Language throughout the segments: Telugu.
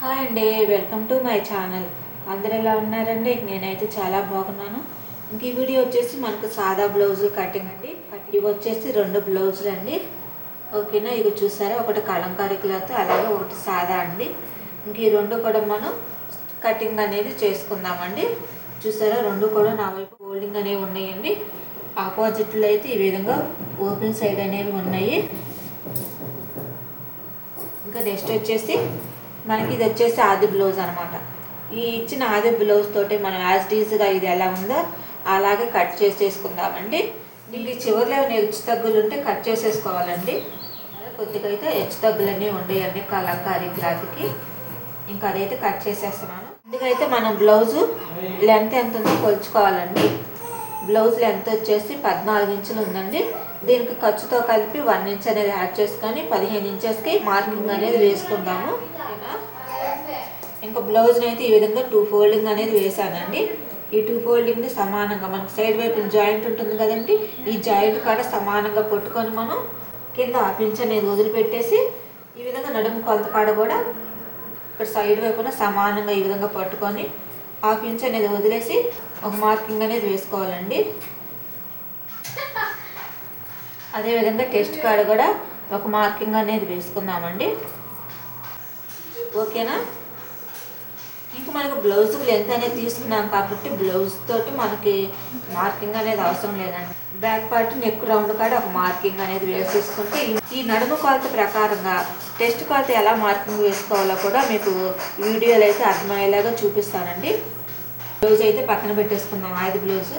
హాయ్ అండి వెల్కమ్ టు మై ఛానల్. అందరు ఎలా ఉన్నారండి? నేనైతే చాలా బాగున్నాను. ఇంక ఈ వీడియో వచ్చేసి మనకు సాదా బ్లౌజ్ కటింగ్ అండి. ఇవి వచ్చేసి రెండు బ్లౌజులు అండి. ఓకేనా? ఇవి చూసారా? ఒకటి కలంకారీ క్లాత్ అలాగే ఒకటి సాదా అండి. ఇంక ఈ రెండు కూడా మనం కటింగ్ అనేది చేసుకుందామండి. చూసారా? రెండు కూడా నా వైపు హోల్డింగ్ అనేవి ఉన్నాయండి. ఆపోజిట్లో అయితే ఈ విధంగా ఓపెన్ సైడ్ అనేవి ఉన్నాయి. ఇంకా నెక్స్ట్ వచ్చేసి మనకి ఇది వచ్చేసి ఆది బ్లౌజ్ అనమాట ఈ ఇచ్చిన ఆది బ్లౌజ్ తోటి మనం యాజ్ డీజ్గా ఇది ఎలా ఉందో అలాగే కట్ చేసేసుకుందామండి. దీనికి చివరిలో ఏమైనా హెచ్చు తగ్గులు ఉంటే కట్ చేసేసుకోవాలండి. కొద్దిగా అయితే హెచ్చు తగ్గులన్నీ ఉండేయండి కలంకారీ క్లాత్కి. ఇంకా అదైతే కట్ చేసేస్తున్నాను. అందుకైతే మనం బ్లౌజు లెంత్ ఎంత ఉందో కొలుచుకోవాలండి. బ్లౌజ్ లెంత్ వచ్చేసి పద్నాలుగు ఇంచులు ఉందండి. దీనికి ఖర్చుతో కలిపి వన్ ఇంచ్ అనేది యాడ్ చేసుకొని పదిహేను ఇంచెస్కి మార్కింగ్ అనేది వేసుకుందాము. ఓకేనా? ఇంకా బ్లౌజ్ని అయితే ఈ విధంగా టూ ఫోల్డింగ్ అనేది వేసానండి ఈ టూ ఫోల్డింగ్ని సమానంగా మనకు సైడ్ వైపు జాయింట్ ఉంటుంది కదండి ఈ జాయింట్ కాడ సమానంగా కొట్టుకొని మనం కింద హాఫ్ అనేది వదిలిపెట్టేసి ఈ విధంగా నడుము కొలత కాడ కూడా ఇక్కడ సైడ్ వైపున సమానంగా ఈ విధంగా పట్టుకొని హాఫ్ ఇంచ్ అనేది వదిలేసి ఒక మార్కింగ్ అనేది వేసుకోవాలండి. అదేవిధంగా టెస్ట్ కాడ కూడా ఒక మార్కింగ్ అనేది వేసుకుందామండి. ఓకేనా? ఇంక మనకు బ్లౌజ్ లెంత్ అనేది తీసుకున్నాం కాబట్టి బ్లౌజ్ తోటి మనకి మార్కింగ్ అనేది అవసరం లేదండి. బ్యాక్ పార్ట్ నెక్ రౌండ్ కాడ ఒక మార్కింగ్ అనేది వేసేసుకుంటే ఈ- నడుము కొలత ప్రకారంగా టెస్ట్ కొలత ఎలా మార్కింగ్ వేసుకోవాలో కూడా మీకు వీడియోలు అయితే అర్థమయ్యేలాగా చూపిస్తానండి. బ్లౌజ్ అయితే పక్కన పెట్టేసుకున్నాం ఐదు blouse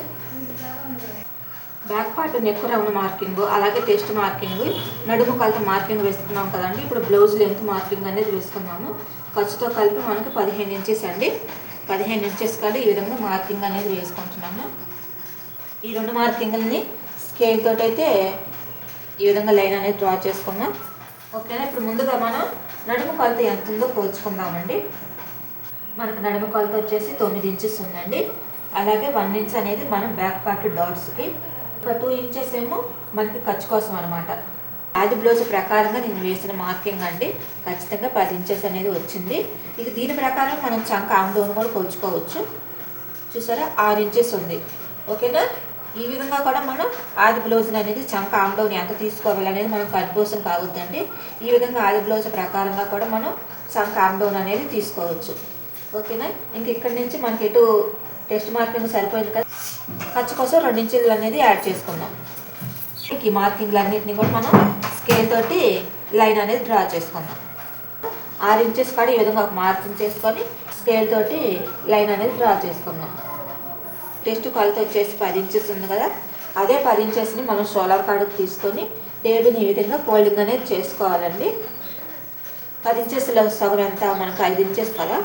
back part neck round marking అలాగే టెస్ట్ మార్కింగ్ నడుము కలిపి మార్కింగ్ వేసుకున్నాం కదండి. ఇప్పుడు బ్లౌజ్ లెంత్ మార్కింగ్ అనేది వేసుకున్నాము ఖర్చుతో కలిపి మనకి పదిహేను ఇంచెస్ అండి. పదిహేను ఇంచెస్ కలిపి ఈ విధంగా మార్కింగ్ అనేది వేసుకుంటున్నాము. ఈ రెండు మార్కింగ్ని స్కేల్ తోటి అయితే ఈ విధంగా లైన్ అనేది డ్రా చేసుకున్నాం ఓకేనా? ఇప్పుడు ముందుగా మనం నడుము కొలత ఎంత ఉందో పోల్చుకుందామండి. మనకు నడుము కొలత వచ్చేసి తొమ్మిది ఇంచెస్ ఉందండి. అలాగే వన్ ఇంచ్ అనేది మనం బ్యాక్ పార్ట్ డాట్స్కి ఒక టూ ఇంచెస్ ఏమో మనకి ఖర్చు కోసం అనమాట ఆది బ్లౌజ్ ప్రకారంగా నేను వేసిన మార్కింగ్ అండి. ఖచ్చితంగా పది ఇంచెస్ అనేది వచ్చింది. ఇక దీని ప్రకారం మనం చంక ఆమ్ డౌన్ కూడా కొలుచుకోవచ్చు. చూసారా? ఆరు ఇంచెస్ ఉంది. ఓకేనా? ఈ విధంగా కూడా మనం ఆది బ్లౌజ్ అనేది చంక ఆమ్ డౌన్ ఎంత తీసుకోవాలి అనేది మనం కట్ కావద్దండి. ఈ విధంగా ఆది బ్లౌజ్ ప్రకారంగా కూడా మనం చంక ఆమ్ డౌన్ అనేది తీసుకోవచ్చు. ఓకేనా? ఇంక ఇక్కడి నుంచి మనకి ఎటు టెస్ట్ మార్కింగ్ సరిపోయింది కదా. ఖర్చు కోసం రెండు అనేది యాడ్ చేసుకుందాం. ఈ మార్కింగ్లు అన్నింటినీ కూడా మనం స్కేల్ తోటి లైన్ అనేది డ్రా చేసుకుందాం. ఆరు ఇంచెస్ కాడ ఈ విధంగా ఒక మార్కింగ్ చేసుకొని స్కేల్ తోటి లైన్ అనేది డ్రా చేసుకుందాం. టెస్ట్ కొలత వచ్చేసి పది ఇంచెస్ ఉంది కదా. అదే పది ఇంచెస్ని మనం సోలార్ కాడకు తీసుకొని టేబుల్ని ఈ విధంగా ఫోల్డింగ్ అనేది చేసుకోవాలండి. పది ఇంచెస్లో సగం ఎంత? మనకు ఐదు ఇంచెస్ కదా.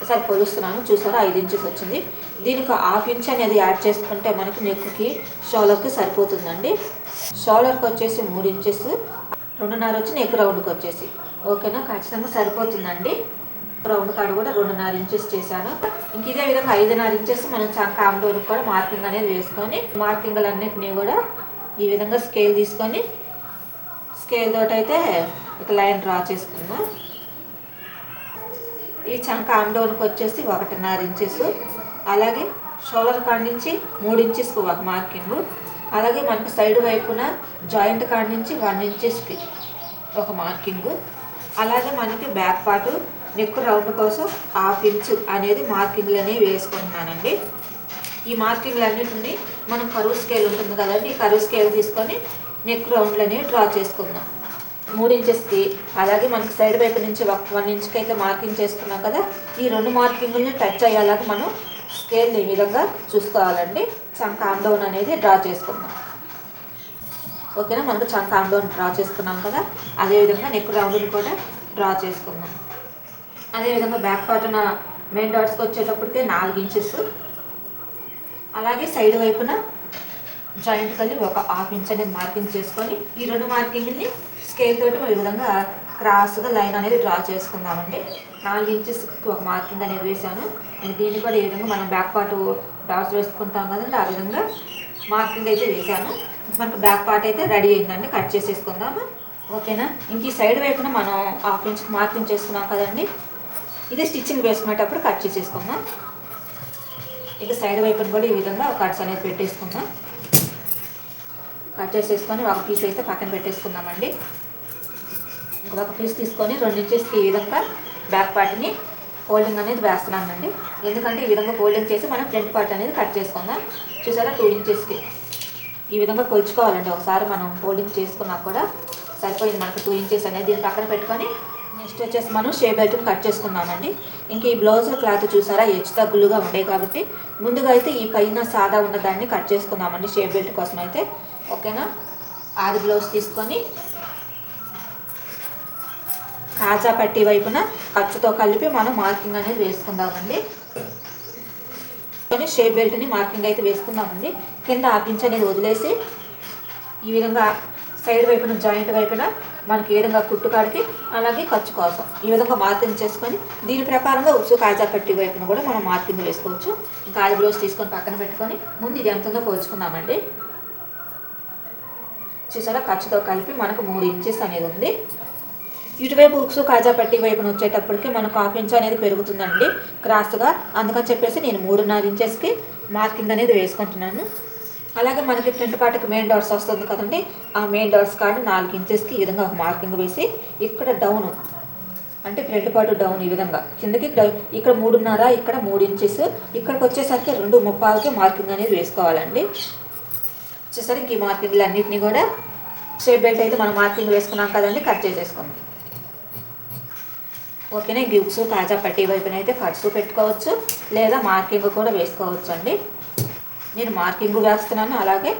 ఒకసారి కొలుస్తున్నాను చూసారా? ఐదు ఇంచెస్ వచ్చింది. దీనికి హాఫ్ ఇంచ్ అనేది యాడ్ చేసుకుంటే మనకి నెక్కి షోలర్కి సరిపోతుందండి. షోలర్కి వచ్చేసి మూడు ఇంచెస్. రెండున్నర వచ్చి నెక్ రౌండ్కి వచ్చేసి. ఓకేనా? ఖచ్చితంగా సరిపోతుందండి. రౌండ్ కాడ కూడా రెండున్నర ఇంచెస్ చేశాను. ఇంక ఇదే విధంగా ఐదున్నర ఇంచెస్ మనం చంక కూడా మార్కింగ్ అనేది వేసుకొని మార్కింగ్లన్నింటినీ కూడా ఈ విధంగా స్కేల్ తీసుకొని స్కేల్ తోటైతే అయితే ఒక లైన్ డ్రా చేసుకుందాం. ఈ చంక ఆమ్డౌన్కి వచ్చేసి ఒకటిన్నర ఇంచెస్ అలాగే షోలర్ కాడ నుంచి మూడు ఇంచెస్కి ఒక మార్కింగ్ అలాగే మనకు సైడ్ వైపున జాయింట్ కాడ నుంచి వన్ ఇంచెస్కి ఒక మార్కింగ్ అలాగే మనకి బ్యాక్ పార్ట్ నెక్ రౌండ్ కోసం హాఫ్ ఇంచ్ అనేది మార్కింగ్లు అనేవి వేసుకుంటున్నానండి. ఈ మార్కింగ్లు అన్నింటినీ మనం కరువు స్కేల్ ఉంటుంది కదండి ఈ కరువు స్కేల్ తీసుకొని నెక్ రౌండ్లు అనేవి డ్రా చేసుకుందాం. మూడు ఇంచెస్కి అలాగే మనకి సైడ్ వైపు నుంచి ఒక వన్ ఇంచ్కి అయితే మార్కింగ్ చేసుకున్నాం కదా ఈ రెండు మార్కింగ్ని టచ్ అయ్యేలాగా మనం స్కేల్ ఈ విధంగా చూసుకోవాలండి. చంక ఆండోన్ అనేది డ్రా చేసుకుందాం. ఓకేనా మనకు చంక ఆమ్ డ్రా చేసుకున్నాం కదా అదేవిధంగా నెక్ రౌండ్ని కూడా డ్రా చేసుకుందాం. అదేవిధంగా బ్యాక్ పార్ట్న మెయిన్ డాట్స్కి వచ్చేటప్పటికే నాలుగు ఇంచెస్ అలాగే సైడ్ వైపున జాయింట్ కలిపి ఒక హాఫ్ ఇంచ్ అనేది మార్కింగ్ చేసుకొని ఈ రెండు మార్కింగ్ని స్కేల్ తోటి ఈ విధంగా క్రాస్గా లైన్ అనేది డ్రా చేసుకుందామండి. నాలుగు ఇంచెస్కి ఒక మార్కింగ్ అనేది వేసాను నేను దీన్ని కూడా ఈ విధంగా మనం బ్యాక్ పార్ట్ డాట్స్ వేసుకుంటాం కదండి ఆ విధంగా మార్కింగ్ అయితే వేసాను మనకు బ్యాక్ పార్ట్ అయితే రెడీ అయిందండి కట్ చేసేసుకుందాము. ఓకేనా? ఇంక ఈ సైడ్ వైపున మనం హాఫ్ ఇంచ్ మార్కింగ్ చేసుకున్నాం కదండి. ఇది స్టిచ్చింగ్ వేసుకునేటప్పుడు కట్ చేసేసుకుందాం. ఇక సైడ్ వైపున కూడా ఈ విధంగా కట్స్ అనేది పెట్టేసుకుందాం. కట్ చేసేసుకొని ఒక పీస్ అయితే పక్కన పెట్టేసుకుందామండి. ఇంకొక పీస్ తీసుకొని రెండు ఇంచెస్కి ఈ విధంగా బ్యాక్ పార్ట్ని ఫోల్డింగ్ అనేది వేస్తున్నానండి. ఎందుకంటే ఈ విధంగా ఫోల్డింగ్ చేసి మనం ఫ్రంట్ పార్ట్ అనేది కట్ చేసుకుందాం. చూసారా? టూ ఇంచెస్కి ఈ విధంగా కొలుచుకోవాలండి. ఒకసారి మనం ఫోల్డింగ్ చేసుకున్నా కూడా సరిపోయింది మనకు టూ ఇంచెస్ అనేది. దీన్ని పక్కన పెట్టుకొని నెక్స్ట్ వచ్చేసి మనం షే బెల్ట్ని కట్ చేసుకుందామండి. ఇంక ఈ బ్లౌజ్ క్లాత్ చూసారా? హెచ్చు తగ్గులుగా ఉండే కాబట్టి ముందుగా అయితే ఈ పైన సాదా ఉన్న దాన్ని కట్ చేసుకుందామండి. షే బెల్ట్ కోసం అయితే ఓకేనా? ఆది బ్లౌజ్ తీసుకొని కాజా పట్టి వైపున ఖర్చుతో కలిపి మనం మార్కింగ్ అనేది వేసుకుందామండి. కానీ షేప్ బెల్ట్ని మార్కింగ్ అయితే వేసుకుందామండి. కింద ఆ పించ్ అనేది వదిలేసి ఈ విధంగా సైడ్ వైపున జాయింట్ వైపున మనకి ఏ విధంగా కుట్టుకాడికి అలాగే ఖర్చు కోసం ఈ విధంగా మార్కింగ్ చేసుకొని దీని ప్రకారంగా ఉప్సు కాజా పట్టి వైపున కూడా మనం మార్కింగ్ వేసుకోవచ్చు. ఇంకా ఆది బ్లౌజ్ తీసుకొని పక్కన పెట్టుకొని ముందు ఇది ఎంత కోల్చుకుందామండి పోల్చుకుందామండి. చూసారా ఖర్చుతో కలిపి మనకు మూడు ఇంచెస్ అనేది ఉంది. ఇటువైపు ఉక్సు కాజా పట్టి వైపున వచ్చేటప్పటికి మనకు హాఫ్ ఇంచ్ అనేది పెరుగుతుందండి. క్రాస్గా అందుకని చెప్పేసి నేను మూడున్నర ఇంచెస్కి మార్కింగ్ అనేది వేసుకుంటున్నాను. అలాగే మనకి ఫ్రంట్ పాటకి మెయిన్ డోర్స్ వస్తుంది కదండి. ఆ మెయిన్ డోర్స్ కాడ నాలుగు ఇంచెస్కి ఈ విధంగా ఒక మార్కింగ్ వేసి ఇక్కడ డౌన్ అంటే ఫ్రంట్ పాటు డౌన్ ఈ విధంగా. కిందకి డౌన్ ఇక్కడ మూడున్నర ఇక్కడ మూడు ఇంచెస్ ఇక్కడికి వచ్చేసరికి రెండు ముప్పాలకి మార్కింగ్ అనేది వేసుకోవాలండి. వచ్చేసరికి ఈ మార్కింగ్లు అన్నింటినీ కూడా షేప్ బెల్ట్ అయితే మనం మార్కింగ్ వేసుకున్నాం కదండి కట్ చేసేసుకుందాం ఓకేనా గిఫ్ట్స్ తాజా పట్టి వైపున అయితే కట్స్ పెట్టుకోవచ్చు లేదా మార్కింగ్ కూడా వేసుకోవచ్చు అండి. నేను మార్కింగ్ వేస్తున్నాను అలాగే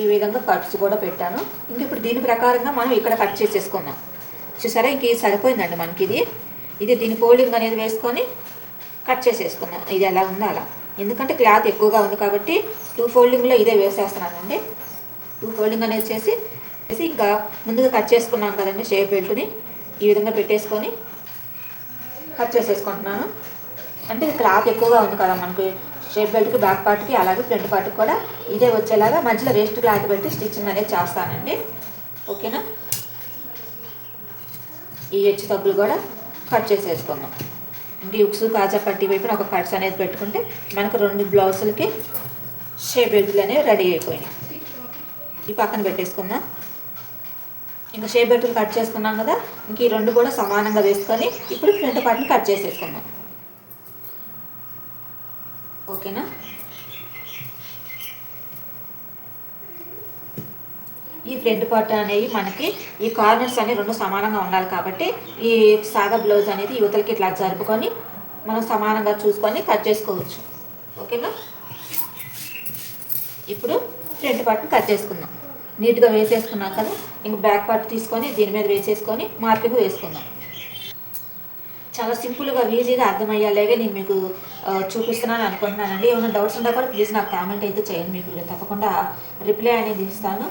ఈ విధంగా కట్స్ కూడా పెట్టాను. ఇంక ఇప్పుడు దీని ప్రకారంగా మనం ఇక్కడ కట్ చేసేసుకుందాం. చూసారా ఇంక ఇది సరిపోయిందండి మనకి ఇది. ఇది దీని ఫోల్డింగ్ అనేది వేసుకొని కట్ చేసేసుకుందాం. ఇది ఎలా ఉందో అలా. ఎందుకంటే క్లాత్ ఎక్కువగా ఉంది కాబట్టి టూ ఫోల్డింగ్లో ఇదే వేసేస్తున్నానండి. టూ ఫోల్డింగ్ అనేది చేసి చేసి ఇంకా ముందుగా కట్ చేసుకున్నాం కదండి షేప్ బెల్ట్ని. ఈ విధంగా పెట్టేసుకొని కట్ చేసేసుకుంటున్నాను. అంటే క్లాత్ ఎక్కువగా ఉంది కదా మనకి షేప్ బెల్ట్కి బ్యాక్ పార్ట్కి అలాగే ఫ్రంట్ పార్ట్కి కూడా ఇదే వచ్చేలాగా మధ్యలో వేస్ట్ క్లాత్ పెట్టి స్టిచ్చింగ్ అనేది చేస్తానండి. ఓకేనా? ఈ హెచ్చు తగ్గులు కూడా కట్ చేసేసుకుందాం. డ్యూక్స్ కాజా పట్టి వైపున ఒక కట్స్ అనేది పెట్టుకుంటే మనకు రెండు బ్లౌజులకి షేప్ బెల్ట్లు అనేవి రెడీ అయిపోయినాయి. ఈ పక్కన పెట్టేసుకుందాం. ఇంకా షేప్ బెల్ట్లు కట్ చేసుకున్నాం కదా ఇంక ఈ రెండు కూడా సమానంగా వేసుకొని ఇప్పుడు ఫ్రంట్ పార్ట్ని కట్ చేసేసుకుందాం. ఓకేనా? ఫ్రంట్ పార్ట్ అనేవి మనకి ఈ కార్నర్స్ అనేవి రెండు సమానంగా ఉండాలి కాబట్టి ఈ సాదా బ్లౌజ్ అనేది యువతలకి ఇట్లా జరుపుకొని మనం సమానంగా చూసుకొని కట్ చేసుకోవచ్చు. ఓకేనా? ఇప్పుడు ఫ్రంట్ పార్ట్ని కట్ చేసుకుందాం. నీట్గా వేసేసుకున్నాం కదా? ఇంక బ్యాక్ పార్ట్ తీసుకొని దీని మీద వేసేసుకొని మార్కింగ్ వేసుకుందాం. చాలా సింపుల్గా ఈజీగా అర్థమయ్యేలాగే నేను మీకు చూపిస్తున్నాను అనుకుంటున్నానండి. ఏమైనా డౌట్స్ ఉన్నా కూడా ప్లీజ్ నాకు కామెంట్ అయితే చేయండి. మీకు తప్పకుండా రిప్లై అనేది ఇస్తాను.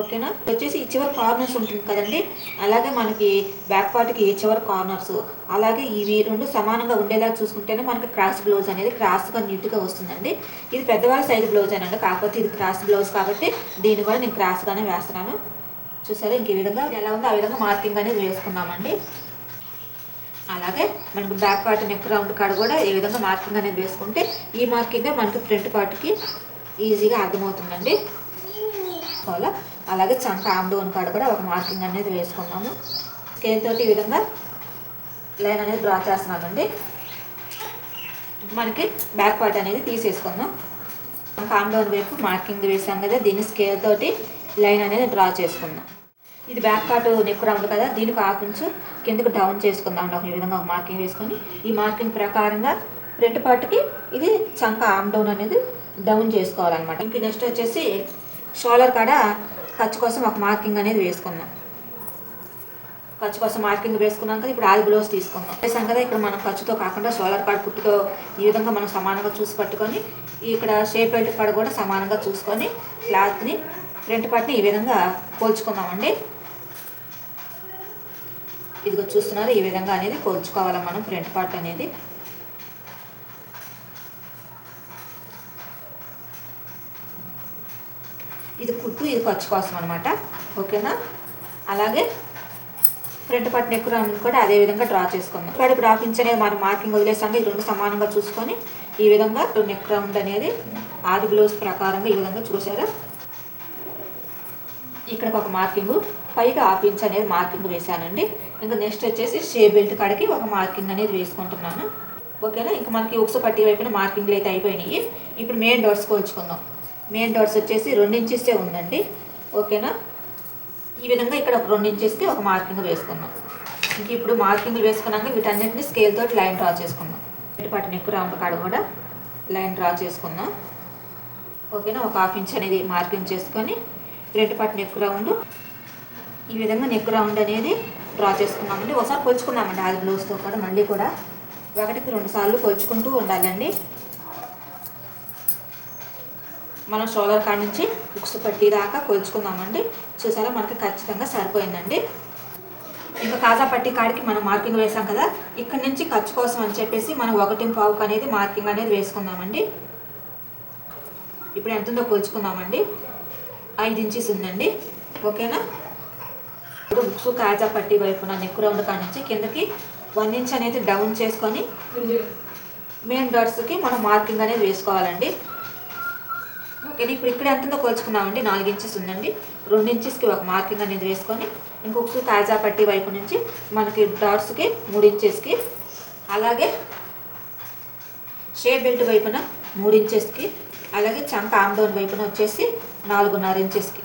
ఓకేనా? వచ్చేసి ఈ చివరి కార్నర్స్ ఉంటుంది కదండి. అలాగే మనకి బ్యాక్ పార్ట్కి ఈ చివరి కార్నర్స్ అలాగే ఇవి రెండు సమానంగా ఉండేలా చూసుకుంటేనే మనకి క్రాస్ బ్లౌజ్ అనేది క్రాస్గా నీట్గా వస్తుందండి. ఇది పెద్దవాళ్ళ సైజ్ బ్లౌజ్ అనండి. కాకపోతే ఇది క్రాస్ బ్లౌజ్ కాబట్టి దీన్ని కూడా నేను క్రాస్గానే వేస్తున్నాను. చూసారా? ఇంక ఈ విధంగా ఎలా ఉందో ఆ విధంగా మార్కింగ్ అనేది వేసుకున్నామండి. అలాగే మనకు బ్యాక్ పార్ట్ నెక్ రౌండ్ కాడ కూడా ఈ విధంగా మార్కింగ్ అనేది వేసుకుంటే ఈ మార్కింగ్ మనకి ఫ్రంట్ పార్ట్కి ఈజీగా అర్థమవుతుందండి. అలా అలాగే చంక ఆమ్డౌన్ కాడ కూడా ఒక మార్కింగ్ అనేది వేసుకున్నాము. స్కేల్ తోటి ఈ విధంగా లైన్ అనేది డ్రా చేస్తున్నామండి. మనకి బ్యాక్ పార్ట్ అనేది తీసేసుకుందాం. కామ్ వైపు మార్కింగ్ వేసాం కదా దీన్ని స్కేల్ తోటి లైన్ అనేది డ్రా చేసుకుందాం. ఇది బ్యాక్ పార్ట్ నెక్ రౌండ్ కదా దీనికి ఆకుంచు కిందకు డౌన్ చేసుకుందాం. ఒక విధంగా మార్కింగ్ వేసుకొని ఈ మార్కింగ్ ప్రకారంగా ఫ్రంట్ పార్ట్కి ఇది చంక ఆమ్ డౌన్ అనేది డౌన్ చేసుకోవాలన్నమాట. ఇంక నెక్స్ట్ వచ్చేసి షోలర్ కాడ ఖర్చు కోసం ఒక మార్కింగ్ అనేది వేసుకుందాం ఖర్చు కోసం మార్కింగ్ వేసుకున్నాం కదా ఇప్పుడు ఆది బ్లౌజ్ తీసుకుందాం వేసాం కదా ఇక్కడ మనం ఖర్చుతో కాకుండా సోలార్ కార్డ్ పుట్టుతో ఈ విధంగా మనం సమానంగా చూసి పట్టుకొని ఇక్కడ షేప్ బెల్ట్ కాడ కూడా సమానంగా చూసుకొని క్లాత్ని ఫ్రంట్ పార్ట్ని ఈ విధంగా పోల్చుకుందామండి ఇదిగో చూస్తున్నారు ఈ విధంగా అనేది పోల్చుకోవాలి మనం ఫ్రంట్ పార్ట్ అనేది. ఇది కుట్టు ఇది ఖర్చు కోసం అనమాట ఓకేనా? అలాగే ఫ్రంట్ పార్ట్ నెక్ రౌండ్ కూడా అదే విధంగా డ్రా చేసుకుందాం. ఇక్కడ ఇప్పుడు హాఫ్ ఇంచ్ అనేది మనం మార్కింగ్ వదిలేసాక ఈ రెండు సమానంగా చూసుకొని ఈ విధంగా నెక్ రౌండ్ అనేది ఆది బ్లౌజ్ ప్రకారంగా ఈ విధంగా చూసారా? ఇక్కడ ఒక మార్కింగ్ పైగా హాఫ్ ఇంచ్ అనేది మార్కింగ్ వేశానండి. ఇంకా నెక్స్ట్ వచ్చేసి షే బెల్ట్ కాడికి ఒక మార్కింగ్ అనేది వేసుకుంటున్నాను. ఓకేనా? ఇంకా మనకి ఉక్స పట్టి వైపున మార్కింగ్లు అయితే అయిపోయినాయి. ఇప్పుడు మెయిన్ డోర్స్ కోల్చుకుందాం. మెయిన్ డాట్స్ వచ్చేసి రెండు ఉందండి. ఓకేనా? ఈ విధంగా ఇక్కడ ఒక రెండు ఇంచెస్కి ఒక మార్కింగ్ వేసుకున్నాం ఇంక ఇప్పుడు మార్కింగ్ వేసుకున్నాక వీటన్నిటిని స్కేల్తో లైన్ డ్రా చేసుకుందాం. ఇటు పాటు నెక్ రౌండ్ కాడ కూడా లైన్ డ్రా చేసుకుందాం. ఓకేనా? ఒక హాఫ్ ఇంచ్ అనేది మార్కింగ్ చేసుకొని రెండు పాటు నెక్ రౌండ్ ఈ విధంగా నెక్ రౌండ్ అనేది డ్రా చేసుకున్నామండి. ఒకసారి కొలుచుకున్నామండి. అది బ్లౌజ్తో కూడా మళ్ళీ కూడా. ఒకటికి రెండు సార్లు కొలుచుకుంటూ ఉండాలండి. మనం షోల్డర్ కాడ నుంచి ఉక్సు పట్టి దాకా కొలుచుకుందామండి. చూసారా మనకి ఖచ్చితంగా సరిపోయిందండి. ఇంకా కాజా పట్టి కాడికి మనం మార్కింగ్ వేసాం కదా ఇక్కడ నుంచి ఖర్చు కోసం అని చెప్పేసి మనం ఒకటి పావుకు అనేది మార్కింగ్ అనేది వేసుకుందామండి. ఇప్పుడు ఎంత ఉందో కొలుచుకుందామండి. ఐదు ఇంచెస్ ఉందండి. ఓకేనా? ఇప్పుడు బుక్స్ కాజా పట్టి వైపున నెక్ రౌండ్ కాడ నుంచి కిందకి వన్ ఇంచ్ అనేది డౌన్ చేసుకొని మెయిన్ డాట్స్కి మనం మార్కింగ్ అనేది వేసుకోవాలండి. ఓకే ఇప్పుడు ఇక్కడ ఎంత కోల్చుకున్నామండి. కొలుచుకున్నామండి నాలుగు ఇంచెస్ ఉందండి. రెండు ఇంచెస్కి ఒక మార్కింగ్ అనేది వేసుకొని ఇంకొక తాజా పట్టి వైపు నుంచి మనకి డాట్స్కి మూడు ఇంచెస్కి అలాగే షేప్ బెల్ట్ వైపున మూడు ఇంచెస్కి అలాగే చంక ఆమ్డౌన్ వైపున వచ్చేసి నాలుగున్నర ఇంచెస్కి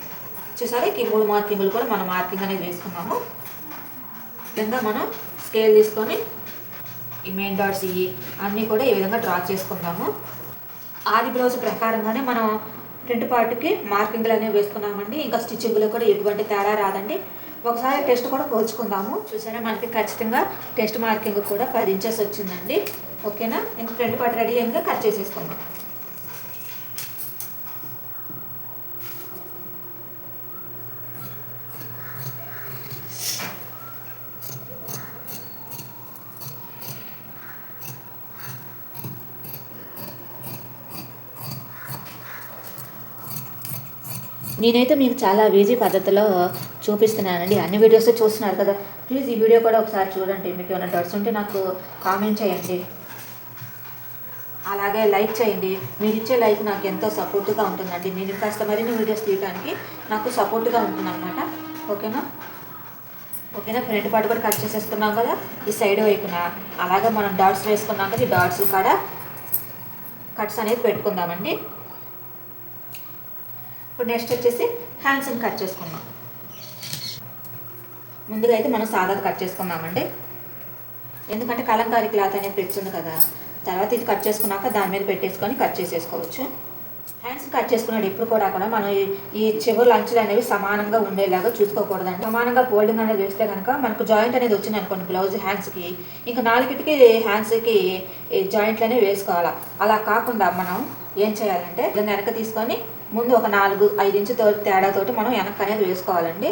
వచ్చేసరికి ఈ మూడు మార్కింగ్లు కూడా మనం మార్కింగ్ అనేది వేసుకున్నాము. విధంగా మనం స్కేల్ తీసుకొని ఈ మెయిన్ డాట్స్ ఇవి అన్నీ కూడా ఈ విధంగా డ్రా చేసుకుందాము. ఆది బ్లౌజ్ ప్రకారంగానే మనం ఫ్రంట్ పార్ట్కి మార్కింగ్లు అనేవి వేసుకున్నామండి. ఇంకా స్టిచ్చింగ్లో కూడా ఎటువంటి తేడా రాదండి. ఒకసారి టెస్ట్ కూడా పోల్చుకుందాము చూసారా మనకి ఖచ్చితంగా టెస్ట్ మార్కింగ్ కూడా పది ఇంచెస్ వచ్చిందండి. ఓకేనా? ఇంకా ఫ్రంట్ పార్ట్ రెడీ అయ్యిందిగా కట్ చేసేసుకుందాం. నేనైతే మీకు చాలా ఈజీ పద్ధతిలో చూపిస్తున్నానండి. అన్ని వీడియోస్ చూస్తున్నారు కదా. ప్లీజ్ ఈ వీడియో కూడా ఒకసారి చూడండి. మీకు ఏమైనా డౌట్స్ ఉంటే నాకు కామెంట్ చేయండి. అలాగే లైక్ చేయండి. మీరు ఇచ్చే లైక్ నాకు ఎంతో సపోర్ట్గా ఉంటుందండి. నేను కాస్త మరిన్ని వీడియోస్ తీయడానికి నాకు సపోర్ట్గా ఉంటుందన్నమాట. ఓకేనా? ఓకేనా ఫ్రంట్ పార్ట్ కూడా కట్ చేసేసుకున్నాం కదా? ఈ సైడ్ వైపున. అలాగే మనం డాట్స్ వేసుకున్నాం కదా ఈ డాట్స్ కాడ కట్స్ అనేది పెట్టుకుందామండి. ఇప్పుడు నెక్స్ట్ వచ్చేసి హ్యాండ్స్ని కట్ చేసుకుందాం. ముందుగా అయితే మనం సాదాది కట్ చేసుకుందామండి. ఎందుకంటే కలంకారీ క్లాత్ అనేది తెచ్చింది కదా. తర్వాత ఇది కట్ చేసుకున్నాక దాని మీద పెట్టేసుకొని కట్ చేసేసుకోవచ్చు. హ్యాండ్స్ కట్ చేసుకున్నాడు ఎప్పుడు కూడా కూడా మనం ఈ- చెవులు చివరి అంచులు అనేవి సమానంగా ఉండేలాగా చూసుకోకూడదండి. సమానంగా ఫోల్డింగ్ అనేది వేస్తే కనుక మనకు జాయింట్ అనేది వచ్చింది అనుకోండి బ్లౌజ్ హ్యాండ్స్కి ఇంకా నాలుగిటికి హ్యాండ్స్కి జాయింట్లు అనేవి వేసుకోవాలి. అలా కాకుండా మనం ఏం చేయాలంటే వెనక తీసుకొని ముందు ఒక నాలుగు ఐదు ఇంచుతో తేడాతోటి మనం వెనక అనేది వేసుకోవాలండి.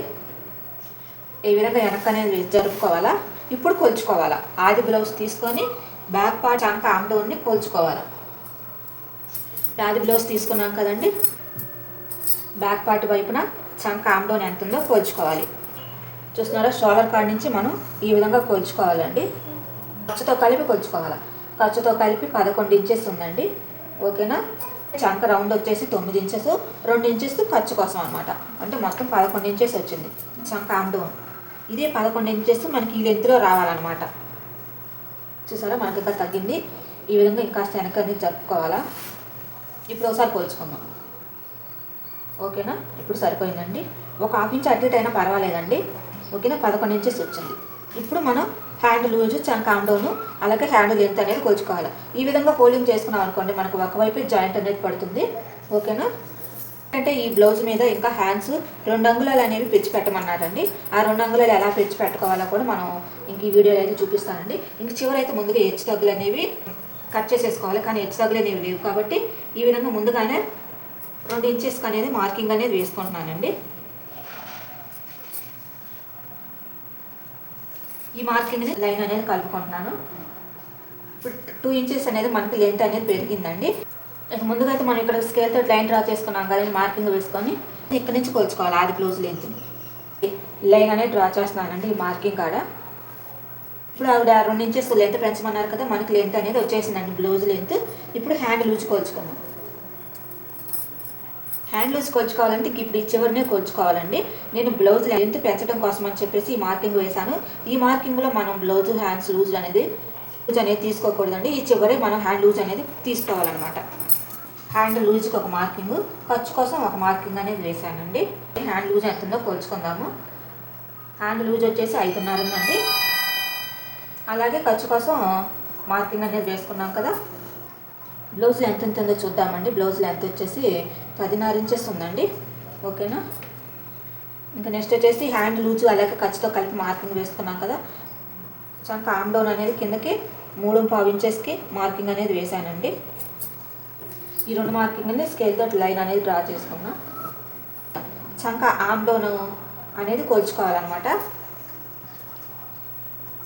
ఈ విధంగా వెనక అనేది జరుపుకోవాలా? ఇప్పుడు కొలుచుకోవాలా. ఆది బ్లౌజ్ తీసుకొని బ్యాక్ పార్ట్ అనక ఆమ్డౌన్ని కొలుచుకోవాలా. ఆది బ్లౌజ్ తీసుకున్నాం కదండి. బ్యాక్ పార్ట్ వైపున చంక ఆమ్డౌన్ ఎంత ఉందో కొలుచుకోవాలి. చూస్తున్నారా? షోల్డర్ కాడ నుంచి మనం ఈ విధంగా కొలుచుకోవాలండి. ఖర్చుతో కలిపి కొలుచుకోవాలి. ఖర్చుతో కలిపి పదకొండు ఇంచెస్ ఉందండి. ఓకేనా? చంక రౌండ్ వచ్చేసి తొమ్మిది ఇంచెస్ రెండు ఇంచెస్ ఖర్చు కోసం అనమాట అంటే మొత్తం పదకొండు ఇంచెస్ వచ్చింది. చంక ఆమ్డౌన్ ఇదే పదకొండు ఇంచెస్ మనకి ఈ లెంత్లో రావాలన్నమాట. చూసారా? మనకి ఇంకా తగ్గింది. ఈ విధంగా ఇంకా వెనక అనేది జరుపుకోవాలా? ఇప్పుడు ఒకసారి పోల్చుకుందాం. ఓకేనా? ఇప్పుడు సరిపోయిందండి. ఒక హాఫ్ ఇంచ్ అటు ఇటు అయినా పర్వాలేదండి. ఓకేనా? పదకొండు ఇంచెస్ వచ్చింది. ఇప్పుడు మనం హ్యాండ్ లూజ్ చంక అలాగే హ్యాండ్ లెంత్ అనేది కొలుచుకోవాలి. ఈ విధంగా ఫోల్డింగ్ చేసుకున్నాం అనుకోండి మనకు ఒకవైపు జాయింట్ అనేది పడుతుంది. ఓకేనా అంటే ఈ బ్లౌజ్ మీద ఇంకా హ్యాండ్స్ రెండు అంగుళాలు అనేవి పెంచి పెట్టమన్నారండి. ఆ రెండు అంగుళాలు ఎలా పెంచి పెట్టుకోవాలో కూడా మనం ఇంక ఈ వీడియోలో అయితే చూపిస్తానండి. ఇంక చివరైతే ముందుగా హెచ్చు తగ్గులు అనేవి కట్ చేసేసుకోవాలి. కానీ హెచ్చు తగ్గులు అనేవి లేవు కాబట్టి ఈ విధంగా ముందుగానే రెండు ఇంచెస్కి అనేది మార్కింగ్ అనేది వేసుకుంటున్నానండి. ఈ మార్కింగ్ లైన్ అనేది కలుపుకుంటున్నాను. ఇప్పుడు టూ ఇంచెస్ అనేది మనకి లెంత్ అనేది పెరిగిందండి. ఇక ముందుగా అయితే మనం ఇక్కడ స్కేల్ తోటి లైన్ డ్రా చేసుకున్నాం కదండి మార్కింగ్ వేసుకొని ఇక్కడ నుంచి కొలుచుకోవాలి ఆది బ్లౌజ్ లెంత్ని లైన్ అనేది డ్రా చేస్తున్నానండి ఈ మార్కింగ్ కాడ. ఇప్పుడు ఆవిడ రెండు ఇంచెస్ లెంత్ పెంచమన్నారు కదా మనకి లెంత్ అనేది వచ్చేసిందండి బ్లౌజ్ లెంత్ ఇప్పుడు హ్యాండ్ లూజ్ కొలుచుకున్నాం హ్యాండ్ లూజ్ కొలుచుకోవాలంటే ఇప్పుడు ఈ చివరినే కొలుచుకోవాలండి నేను బ్లౌజ్ లెంత్ పెంచడం కోసం అని చెప్పేసి ఈ మార్కింగ్ వేశాను. ఈ మార్కింగ్లో మనం బ్లౌజ్ హ్యాండ్స్ లూజ్ అనేది లూజ్ అనేది తీసుకోకూడదండి. ఈ చివరే మనం హ్యాండ్ లూజ్ అనేది తీసుకోవాలన్నమాట. హ్యాండ్ లూజ్కి ఒక మార్కింగ్ ఖర్చు కోసం ఒక మార్కింగ్ అనేది వేశానండి. హ్యాండ్ లూజ్ ఎంత ఉందో కొలుచుకుందాము. హ్యాండ్ లూజ్ వచ్చేసి ఐదున్నర ఉందండి. అలాగే ఖర్చు కోసం మార్కింగ్ అనేది వేసుకున్నాం కదా. బ్లౌజ్ ఎంత ఎంత ఉందో చూద్దామండి. బ్లౌజ్ లెంత్ వచ్చేసి పదిన్నర ఇంచెస్ ఉందండి. ఓకేనా? ఇంకా నెక్స్ట్ వచ్చేసి హ్యాండ్ లూజ్ అలాగే ఖర్చుతో కలిపి మార్కింగ్ వేసుకున్నాం కదా. చంక ఆమ్డౌన్ అనేది కిందకి మూడు పావు ఇంచెస్కి మార్కింగ్ అనేది వేసానండి. ఈ రెండు మార్కింగ్ని స్కేల్ స్కేల్తో లైన్ అనేది డ్రా చేసుకున్నాం. చంక ఆమ్ డౌన్ అనేది కొలుచుకోవాలన్నమాట.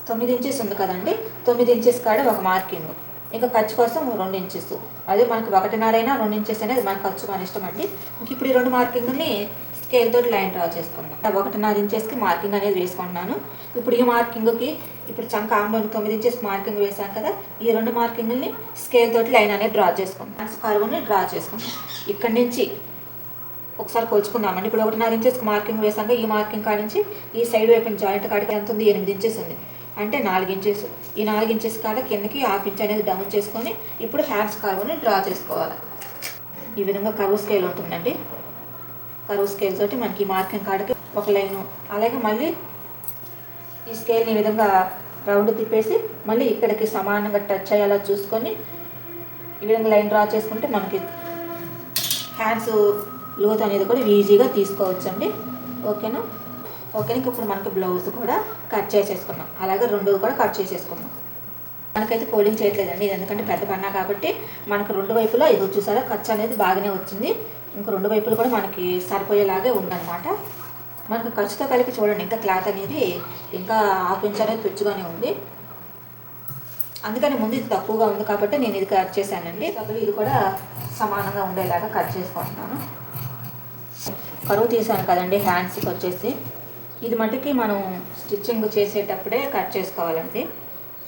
తొమ్మిది ఇంచెస్ ఉంది కదండి. తొమ్మిది ఇంచెస్ కాడ ఒక మార్కింగ్ ఇంకా ఖర్చు కోసం రెండు ఇంచెస్ అదే మనకు ఒకటిన్నర అయినా రెండు ఇంచెస్ అనేది మన ఖర్చు మన ఇష్టం అండి. ఇంక ఇప్పుడు ఈ రెండు మార్కింగ్ని స్కేల్ తోటి లైన్ డ్రా చేసుకుందాం. ఒకటిన్నర ఇంచెస్కి మార్కింగ్ అనేది వేసుకుంటున్నాను. ఇప్పుడు ఈ మార్కింగ్కి ఇప్పుడు చంక ఆమ్లోని తొమ్మిది ఇంచెస్ మార్కింగ్ వేసాం కదా ఈ రెండు మార్కింగ్ని స్కేల్ తోటి లైన్ అనేది డ్రా చేసుకుందాం. కరువుని డ్రా చేసుకుందాం. ఇక్కడి నుంచి ఒకసారి కొలుచుకుందామండి. ఇప్పుడు ఒకటిన్నర ఇంచెస్కి మార్కింగ్ వేసాక ఈ మార్కింగ్ కాడ నుంచి ఈ సైడ్ వైపు జాయింట్ కాడికి ఎంత ఉంది? ఎనిమిది ఇంచెస్ ఉంది. అంటే నాలుగు ఇంచెస్. ఈ నాలుగు ఇంచెస్ కాడ కిందకి హాఫ్ ఇంచ్ అనేది డౌన్ చేసుకొని ఇప్పుడు హ్యాండ్స్ కర్వ్ని డ్రా చేసుకోవాలి. ఈ విధంగా కరువు స్కేల్ ఉంటుందండి. కరువు స్కేల్ తోటి మనకి మార్కింగ్ కాడకి ఒక లైను. అలాగే మళ్ళీ ఈ స్కేల్ని ఈ విధంగా రౌండ్ తిప్పేసి మళ్ళీ ఇక్కడికి సమానంగా టచ్ అయ్యేలా చూసుకొని ఈ విధంగా లైన్ డ్రా చేసుకుంటే మనకి హ్యాండ్స్ లోత్ అనేది కూడా ఈజీగా తీసుకోవచ్చండి. ఓకేనా ఓకేనా ఇప్పుడు మనకి బ్లౌజ్ కూడా కట్ చేసేసుకున్నాం అలాగే రెండు కూడా కట్ చేసేసుకున్నాం మనకైతే ఫోల్డింగ్ చేయట్లేదండి ఇది ఎందుకంటే పెద్ద పన్నా కాబట్టి మనకు రెండు వైపులా ఇది చూసారా ఖర్చు అనేది బాగానే వచ్చింది. ఇంక రెండు వైపులు కూడా మనకి సరిపోయేలాగే ఉందన్నమాట. మనకు ఖర్చుతో కలిపి చూడండి ఇంకా క్లాత్ అనేది ఇంకా హాఫ్ ఇంచ్ అనేది పెచ్చుగానే ఉంది. అందుకని ముందు ఇది తక్కువగా ఉంది కాబట్టి నేను ఇది కట్ చేశానండి. కాబట్టి ఇది కూడా సమానంగా ఉండేలాగా కట్ చేసుకుంటున్నాను. కరువు తీసాను కదండి హ్యాండ్స్కి వచ్చేసి. ఇది మటుకి మనం స్టిచ్చింగ్ చేసేటప్పుడే కట్ చేసుకోవాలండి.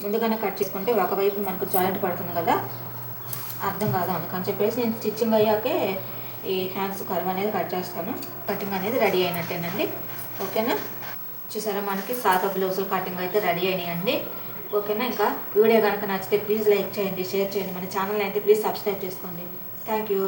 ముందుగానే కట్ చేసుకుంటే ఒకవైపు మనకు జాయింట్ పడుతుంది కదా. అర్థం కాదు? అందుకని చెప్పేసి నేను స్టిచ్చింగ్ అయ్యాకే ఈ హ్యాండ్స్ కర్వ్ అనేది కట్ చేస్తాను. కటింగ్ అనేది రెడీ అయినట్టేనండి. ఓకేనా? చూసారా మనకి సాదా బ్లౌజులు కటింగ్ అయితే రెడీ అయినాయండి. ఓకేనా? ఇంకా వీడియో కనుక నచ్చితే ప్లీజ్ లైక్ చేయండి షేర్ చేయండి. మన ఛానల్ అయితే ప్లీజ్ సబ్స్క్రైబ్ చేసుకోండి. Thank you.